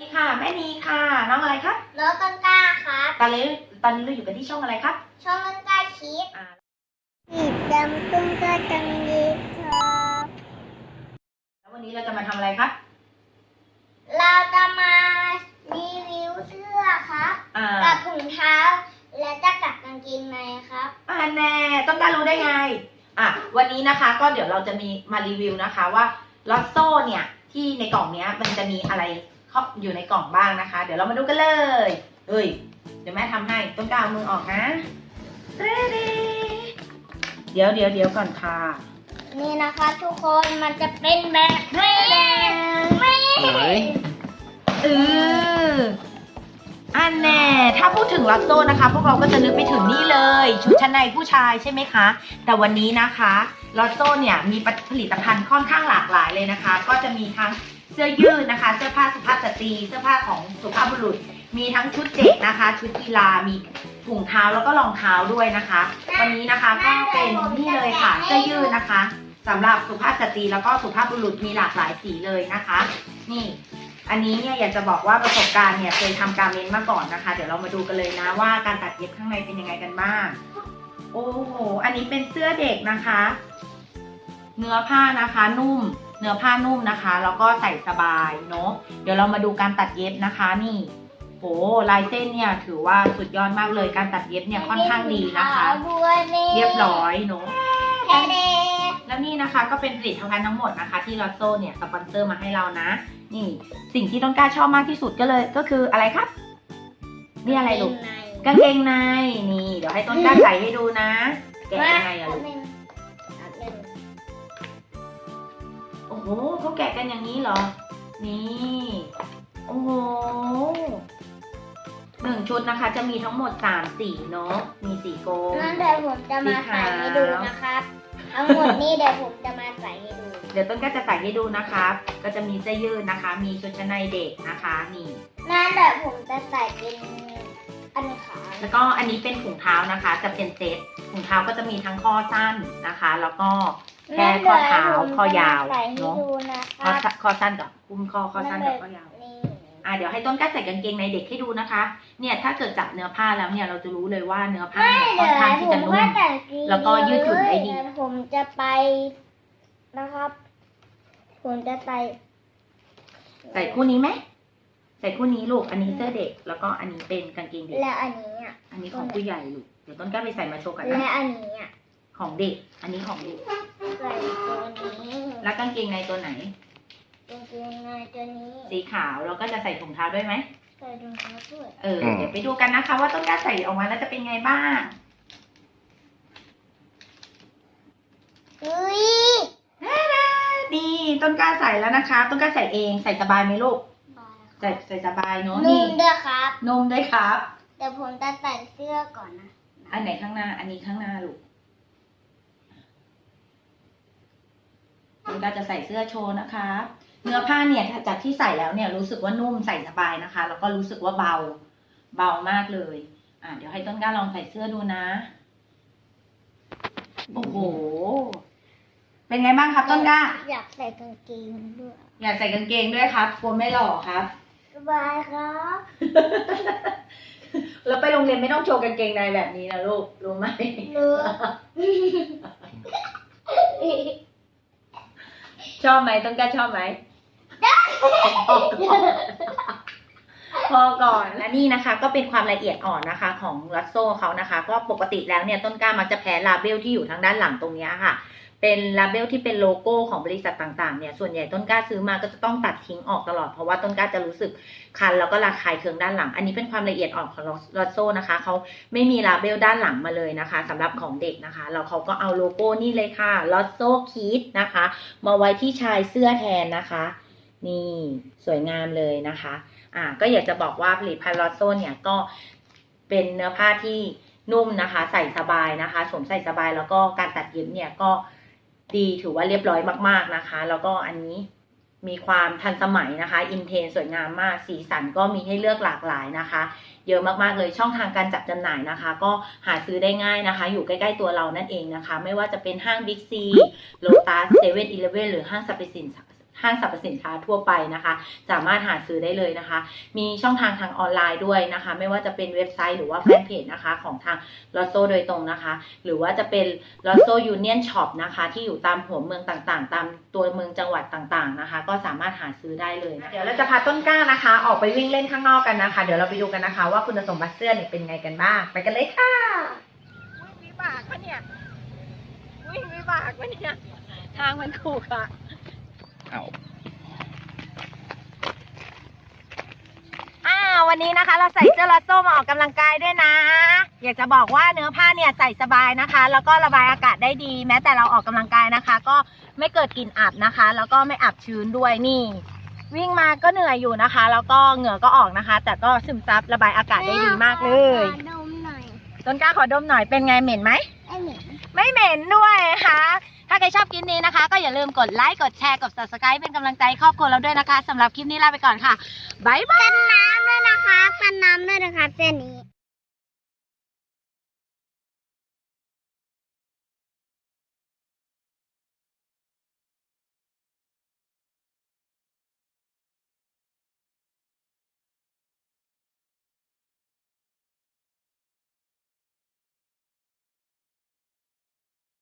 นี่ค่ะ แม่นีค่ะ น้องอะไรครับรถต้นกล้าครับ ตอนนี้ตอนนี้เราอยู่กันที่ช่องอะไรครับ ช่องต้นกล้าชีสอ่าสีดำต้นกล้าจังยีครับแล้ววันนี้เราจะมาทำอะไรครับ เราจะมารีวิวเสื้อครับอ่ากับถุงเท้า และจะกับกางเกงในครับ อ่าแน่ต้องการรู้ได้ไง อะวันนี้นะคะ ก็เดี๋ยวเราจะมีมารีวิวนะคะว่าลอตโซ่เนี่ยที่ในกล่องเนี้ยมันจะมีอะไรเข้า อยู่ในกล่องบ้างนะคะ เดี๋ยวเรามาดูกันเลยเอ้ยเดี๋ยวแม่ทำให้ต้นกล้าเอามือออกนะเด้เดี๋ยวเดี๋ยวเดี๋ยวก่อนค่ะ นี่นะคะทุกคนมันจะเป็นแบบนี้ไม่เอออันแน่ถ้าพูดถึงลอตโซ่นะคะ พวกเราก็จะนึกไปถึงนี่เลยชุดชั้นในผู้ชายใช่ไหมคะ แต่วันนี้นะคะลอตโซ่เนี่ยมีผลิตภัณฑ์ค่อนข้างหลากหลายเลยนะคะ ก็จะมีทั้ง เสื้อยืดนะคะ เสื้อผ้าสุภาพสตรี เสื้อผ้าของสุภาพบุรุษ มีทั้งชุดเด็กนะคะ ชุดกีฬา มีถุงเท้าแล้วก็รองเท้าด้วยนะคะ วันนี้นะคะก็เป็นนี่เลยค่ะ เสื้อยืดนะคะสำหรับสุภาพสตรีแล้วก็สุภาพบุรุษมีหลากหลายสีเลยนะคะ นี่ อันนี้เนี่ยอยากจะบอกว่าประสบการณ์เนี่ยเคยทำการเม้นมาก่อนนะคะ เดี๋ยวเรามาดูกันเลยนะว่าการตัดเย็บข้างในเป็นยังไงกันบ้าง โอ้โห อันนี้เป็นเสื้อเด็กนะคะ เนื้อผ้านะคะนุ่ม เนื้อผ้านุ่มนะคะ แล้วก็ใส่สบายเนาะเดี๋ยวเรามาดูการตัดเย็บนะคะนี่โหลายเส้นเนี่ยถือว่าสุดยอดมากเลยการตัดเย็บเนี่ยค่อนข้างดีนะคะด้วยนี่เรียบร้อยเนาะแค่เด็กแล้วนี่นะคะก็เป็นผลิตภัณฑ์ทั้งหมดนะคะ ที่ลอตโซ่เนี่ยสปอนเซอร์มาให้เรานะ นี่สิ่งที่ต้นกล้าชอบมากที่สุดก็เลยก็คืออะไรครับ นี่อะไรลูกกางเกงในนี่ เดี๋ยวให้ต้นกล้าใส่ให้ดูนะ แกะยังไงอะลูก อ้โหเขาแกะกันอย่างนี้เหรอ นี่ โอ้โหหนึ่งชุดนะคะ จะมีทั้งหมดสามสีเนาะ มีสีโกลนั่นเดี๋ยวผมจะมาใส่ให้ดูนะครับ ทั้งหมดนี่เดี๋ยวผมจะมาใส่ให้ดู เดี๋ยวต้นก็จะใส่ให้ดูนะคะก็จะมีเสื้อยืดนะคะ มีชุดชั้นในเด็กนะคะนี่นั่นเดี๋ยวผมจะใส่เป็น อันขาแล้วก็อันนี้เป็นถุงเท้านะคะ จะเป็นเซตถุงเท้าก็จะมีทั้งข้อสั้นนะคะ แล้วก็แค่ข้อเท้าข้อยาวใส่ให้เนาะดูนะคข้อรับสั้นข้อสั้นกับคุ้มข้อข้อสั้นกับข้อยาวนี่อะเดี๋ยวให้ต้นกล้าใส่กางเกงในเด็กให้ดูนะคะ เนี่ยถ้าเกิดจับเนื้อผ้าแล้วเนี่ยเราจะรู้เลยว่าเนื้อผ้าไม่เนี่ยค่เดี๋อยนข้างที่จะวผมนุ่ว่ามแต่งกีแล้วก็ยืดหยุ่นได้ดีเยวผมจะไปนะครับ ผมจะใส่ใส่คู่นี้ไหม ใส่คู่นี้ลูก อันนี้เสื้อเด็ก แล้วก็อันนี้เป็นกางเกงเด็ก และอันนี้อะ อันนี้ของผู้ใหญ่ลูก เดี๋ยวต้นกล้าไปใส่มาโชว์กันและนะอันนี้อะของเด็ก อันนี้ของเด็ก ใส่ตัวนี้แล้วกางเกงในตัวไหน กางเกงในตัวนี้สีขาวเราก็จะใส่ถุงเท้าด้วยไหม ใส่รองเท้าด้วยเออเดี๋ยวไปดูกันนะคะ ว่าต้นกล้าใส่ออกมาแล้วจะเป็นไงบ้าง อุ้ย นี่ต้นกล้าใส่แล้วนะคะ ต้นกล้าใส่เอง ใส่สบายไหมลูก ใส่ใส่สบายเนาะนุ่นี่มด้วยครับนุ่มด้วยครับ เดี๋ยวผมจะใส่เสื้อก่อนนะ อันไหนข้างหน้า อันนี้ข้างหน้าลูกต้นกล้าจะใส่เสื้อโชว์นะคะ เนื้อผ้าเนี่ยจากที่ใส่แล้วเนี่ยรู้สึกว่านุ่มใส่สบายนะคะ แล้วก็รู้สึกว่าเบา เบามากเลย อะเดี๋ยวให้ต้นกล้าลองใส่เสื้อดูนะ โอ้โห เป็นไงบ้างครับต้นกล้า อยากใส่กางเกงด้วย อยากใส่กางเกงด้วยครับกลัวไม่หล่อครับส บายครับแล้วไปโรงเรียนไม่ต้องโชว์กางเกงในแบบนี้นะลูก รู้ไหมเนื้อชอบไหมต้นกล้าชอบไหมพอก่อนและนี่นะคะ ก็เป็นความละเอียดอ่อนนะคะ ของลัสโซ่เขานะคะ ก็ปกติแล้วเนี่ยต้นกล้ามักจะแพ้ลาเบลที่อยู่ทางด้านหลังตรงเนี้ยค่ะ เป็นลาเบลที่เป็นโลโก้ของบริษัทต่างๆเนี่ยส่วนใหญ่ต้นกล้าซื้อมาก็จะต้องตัดทิ้งออกตลอดเพราะว่าต้นกล้าจะรู้สึกคันแล้วก็ระคายเคืองด้านหลัง อันนี้เป็นความละเอียดอ่อนของลัสโซ่นะคะเขาไม่มีลาเบลด้านหลังมาเลยนะคะสำหรับของเด็กนะคะแล้วเขาก็เอาโลโก้นี่เลยค่ะลอสโซคิดนะคะ มาไว้ที่ชายเสื้อแทนนะคะ นี่สวยงามเลยนะคะอ่าก็อยากจะบอกว่าผลิตภัณฑ์ลอสโซเนี่ยก็เป็นเนื้อผ้าที่นุ่มนะคะ ใส่สบายนะคะสวมใส่สบายแล้วก็การตัดเย็บเนี่ยก็ ดีถือว่าเรียบร้อยมากๆนะคะ แล้วก็อันนี้มีความทันสมัยนะคะ อินเทนสวยงามมาก สีสันก็มีให้เลือกหลากหลายนะคะ เยอะมากๆเลยช่องทางการจับจำหน่ายนะคะ ก็หาซื้อได้ง่ายนะคะ อยู่ใกล้ๆตัวเรานั่นเองนะคะ ไม่ว่าจะเป็นห้างบิ๊กซีโลตัสเซเว่นอีเลฟเว่นหรือห้างสรรพสิน ห้างสรรพสินค้าทั่วไปนะคะ สามารถหาซื้อได้เลยนะคะ มีช่องทางทางออนไลน์ด้วยนะคะ ไม่ว่าจะเป็นเว็บไซต์หรือว่าแฟนเพจนะคะของทางลอ t โซโดยตรงนะคะ หรือว่าจะเป็นลอ t โซยูเนียนช็อปนะคะที่อยู่ตามหัวเมืองต่างๆ ตามตัวเมืองจังหวัดต่างๆนะคะ ก็สามารถหาซื้อได้เลยนะเดี๋ยวเราจะพาต้นกล้านะคะ ออกไปวิ่งเล่นข้างนอกกันนะคะ เดี๋ยวเราไปดูกันนะคะ ว่าคุณสมบัติเสื้อเนี่ยเป็นไงกันบ้าง ไปกันเลยค่ะวิ่งวิบากปะเนี่ยวิ่งวิบากปะเนี่ยทางมันถูกอะ เอาอ่าวันนี้นะคะ เราใส่เสื้อลอตโซ่มาออกกำลังกายด้วยนะ อยากจะบอกว่าเนื้อผ้าเนี่ยใส่สบายนะคะ แล้วก็ระบายอากาศได้ดี แม้แต่เราออกกำลังกายนะคะ ก็ไม่เกิดกลิ่นอับนะคะ แล้วก็ไม่อับชื้นด้วยนี่ วิ่งมาก็เหนื่อยอยู่นะคะ แล้วก็เหงื่อก็ออกนะคะ แต่ก็ซึมซับระบายอากาศได้ดีมากเลยขอดมหน่อยต้นกล้าขอดมหน่อยเป็นไงเหม็นไหม ไอ้เหม็นไม่เหม็นด้วยค่ะ ถ้าใครชอบคลิปนี้นะคะ ก็อย่าลืมกดไลค์ กดแชร์ กด subscribe เป็นกำลังใจครอบครัวเราด้วยนะคะสำหรับคลิปนี้ลาไปก่อนค่ะ บ๊ายบาย กันน้ำด้วยนะคะ กันน้ำด้วยนะคะเส้นนี้